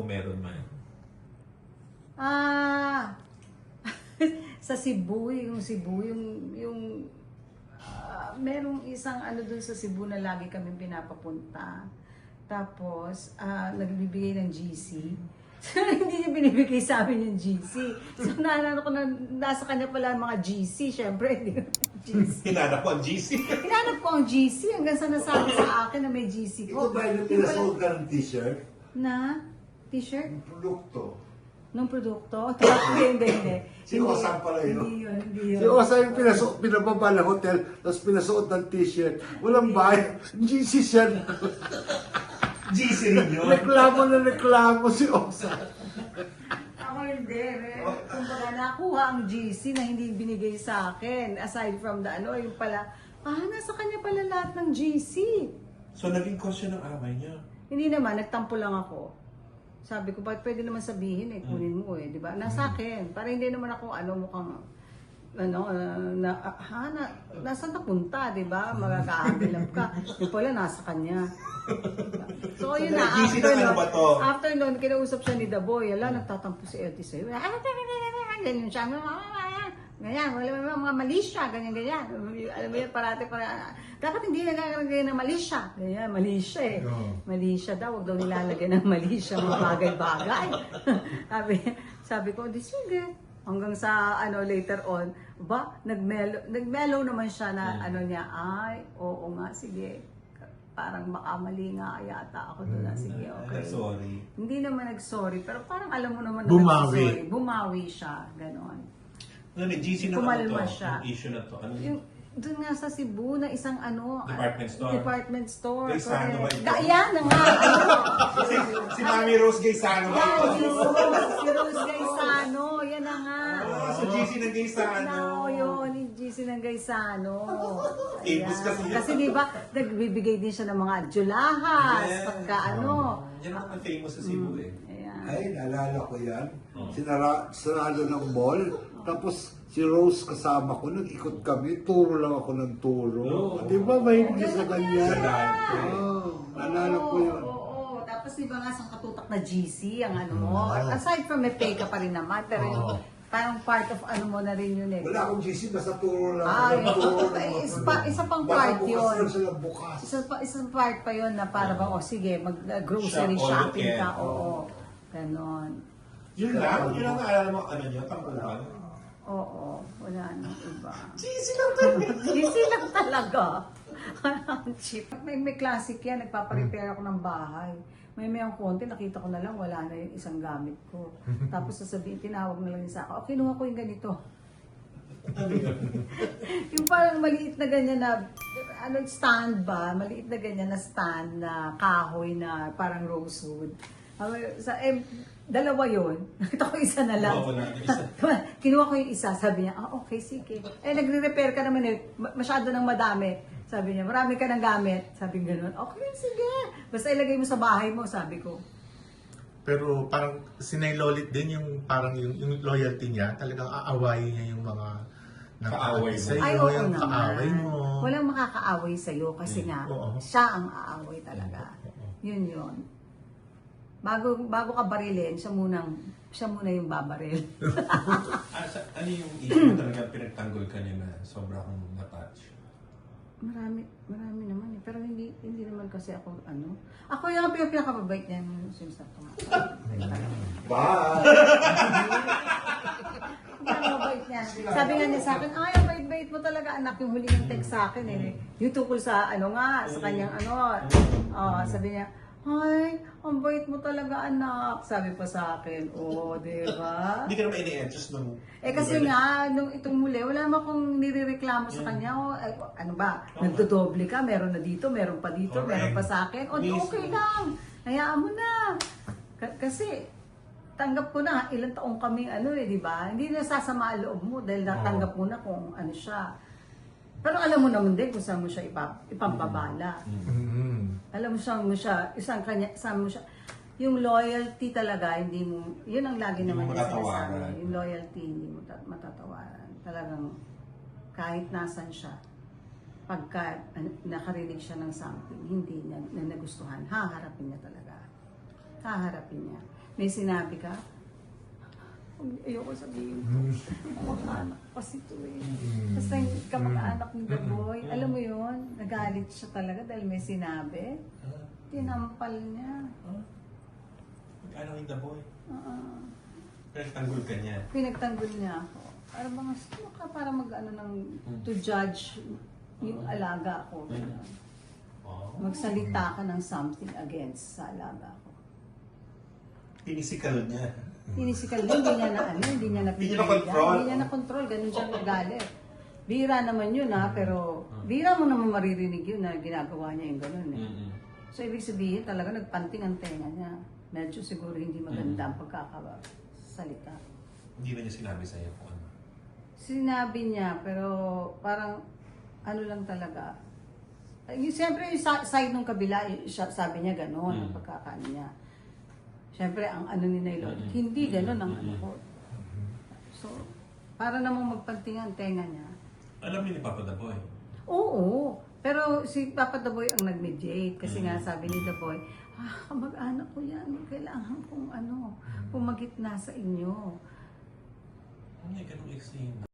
kung meron man. Ah, sa Cebu, yung Cebu, yung, yung, ah, merong isang ano dun sa Cebu na lagi kami pinapapunta. Tapos, ah, nagbibigay ng GC. So, hindi niya binibigay sa amin yung GC. So, naalala ko na nasa kanya pala ang mga GC. Siyempre, hindi ko GC. Hinanap ko ang GC. Hinanap ko ang GC hanggang sa nasabi sa akin na may GC Ikaw ko. ba yung pinasold ka ng t-shirt? Na? T-shirt? Yung produkto. Nung produkto? hindi, hindi, hindi. Si Hindi. Osam pala yun? Hindi yun, hindi yun. Si Osa yung pinasuot, pinababa ng hotel, tapos pinasuot ng t-shirt. Walang bayad. GC siya. GC rin yun. reklamo na reklamo si Osa. Ako hindi. eh. Kumbaga nakuha ang GC na hindi binigay sa akin. Aside from the ano, yung pala, ah, nasa kanya pala lahat ng GC. So, naging cause siya ng away niya. Hindi naman, nagtampo lang ako. Sabi ko, ba't pwede naman sabihin eh, kunin mo eh, di ba? Nasa akin. Para hindi naman ako, ano, mukhang, ano, ah, na, ah, ha, na, nasaan napunta, di ba? Magkakahamilap ka. Yung pala, nasa kanya. So, yun na. After na ano nun, ba to? after nun, kinausap siya ni Daboy. Ala, nagtatampo si Eddie sa'yo. Ah, ganyan siya. Ganyan, wala mga, mga malisya, ganyan, ganyan. Alam mo yun, parati para, dapat hindi nagkakalagay ng malisya. Ganyan, malisya eh. Oo. Malisya daw, huwag daw nilalagay ng malisya, mga bagay-bagay. sabi, sabi ko, di sige. Hanggang sa, ano, later on, ba, nagmelo, nagmelo naman siya na, Hmm. ano niya, ay, oo nga, sige. Parang baka mali nga yata ako doon. na, Sige, okay. Ay, sorry. Hindi naman nag-sorry, pero parang alam mo naman na Bumawi. Bumawi siya, ganon. Ano ni GC na ano Kumalma to? siya. Yung issue na to. Ano Yung, doon nga sa Cebu na isang ano, Department store. Department store. Gaisano ba ito? Ga- yan na nga. ano. si, si Mami Rose Gaisano ba Yan, ito? si Rose, si Rose Gaisano. Yan na nga. Ah, so GC ng Gaisano. Oo, yun, yung GC ng Gaisano. Ayan. kasi yun. Kasi di ba, nagbibigay din siya ng mga julahas, Yes. pagka ano. Yan ang famous sa Cebu eh. Ayan. Ay, naalala ko yan. Oh. Sinara, sarado ng mall. Tapos si Rose kasama ko, nag-ikot kami. Turo lang ako ng turo. Oo. Di ba may hindi sa ganyan? Sa dante. Oo, naalala ko Oo, yun. Oo, oo. Tapos di ba nga sa katutak na GC, ang ano mo. Mm. Aside from may pay ka pa rin naman, pero yung Oo. parang part of ano mo na rin yun eh. Wala akong GC, basta turo lang Ah, ako ng turo. yun. Isa pa- isa pang Baka part bukas yun. lang sila bukas. Isa pa, isang part pa yun na para bang, oh sige, mag-grocery Shop all shopping ka, oo. Ganon. Yun lang? Yun lang naalala mo ano niyo? Tampuhan? Oo, wala nang iba. GC lang talaga. Easy lang talaga. Ang cheap. May, may classic yan, nagpaparepair ako ng bahay. May may ang konti, nakita ko na lang, wala na yung isang gamit ko. Tapos sasabihin, tinawag na lang niya sa akin, oh, kinuha ko yung ganito. yung parang maliit na ganyan na, ano, stand ba? Maliit na ganyan na stand na kahoy na parang rosewood. Sa, eh, dalawa yun. Nakita ko isa na lang. Isa. Kinuha ko yung isa, sabi niya, ah, okay, sige. Eh, nagre-repair ka naman eh, Ma- masyado nang madami. Sabi niya, marami ka ng gamit. Sabi gano'n, okay, sige. Basta ilagay mo sa bahay mo, sabi ko. Pero parang sinailolit din yung parang yung, yung loyalty niya. Talagang aawayin niya yung mga Kaaway mo. sa'yo, Ay, oo yung naman. kaaway mo. Walang makakaaway sa'yo kasi Mm, nga, oo. siya ang aaway talaga. Oo. Yun yun. Bago, bago ka barilin, siya munang, siya muna yung babaril. Ah, sa- ano yung issue na talaga pinagtanggol ka niya na sobra kang na-touch? Marami, marami naman eh. Pero hindi, hindi naman kasi ako, ano. Ako yung pinaka- pinakababait niya yung since na. Bye! Pinakababait niya. Sabi nga niya sa akin, ay, ang bait-bait mo talaga anak yung huli ng text sa akin eh. Yung tungkol sa ano nga, sa kanyang ano. Oh, sabi niya, ay, ang bait mo talaga anak. Sabi pa sa akin, oh, di ba? Hindi ka naman ini-entrust nung... Eh kasi nga, nung itong muli, wala naman akong nirereklamo sa kanya. O, ay, ano ba, nagdodoble ka, meron na dito, meron pa dito, Correct. meron pa sa akin. O, Mismo. okay lang. Hayaan mo na. Ka- kasi, tanggap ko na, ilang taong kami, ano eh, di ba? Hindi na sasama ang loob mo dahil natanggap mo na kung ano siya. Pero alam mo naman din kung saan mo siya ipa, ipampabala. Mhm. Alam mo saan mo siya, isang kanya, saan mo siya, yung loyalty talaga, hindi mo, yun ang lagi Hindi naman yung matatawaran. sinasabi. Yung loyalty, hindi mo ta- matatawaran. Talagang, kahit nasan siya, pagka nakarinig siya ng something, hindi niya na nagustuhan, haharapin niya talaga. Haharapin niya. may sinabi ka, ayoko sabihin ko. Kamag-anak kasi ito eh. Basta yung kamag-anak ni The Boy, alam mo yun, nagalit siya talaga dahil may sinabi. Ah, Tinampal niya. ah. Mag-ano yung the boy? Oo. Pinagtanggol ka niya. Pinagtanggol niya ako. Ano ba nga, sino ka para mag-ano ng, to judge yung alaga ko. ganun. Oh. Magsalita ka ng something against sa alaga ko. Pinisikal niya. Tinisikal din, hindi niya na ano, hindi niya na Hindi niya na-control. Hindi niya na control, ganun siya nagalit. Bira naman yun ha, pero bira mo naman maririnig yun na ginagawa niya yung ganun eh. So ibig sabihin talaga nagpanting ang tenga niya. Medyo siguro hindi maganda ang pagkakasalita. Hindi na niya sinabi sa'yo kung ano. Sinabi niya, pero parang ano lang talaga. Ay, Siyempre yung sa- side ng kabila, siya- sabi niya gano'n ang Mm. pagkakaano niya. Siyempre ang ano ni Nailon, Mm-mm. hindi gano'n ang ano ko. So, para namang magpanting ang tenga niya. Alam niyo ni Papa the Boy. Oo, pero si Papa The Boy ang nag-mediate kasi nga Mm. sabi ni The Boy, ah, kamag-anak ko yan, kailangan kong ano, pumagitna sa inyo. Ano yung ganung explain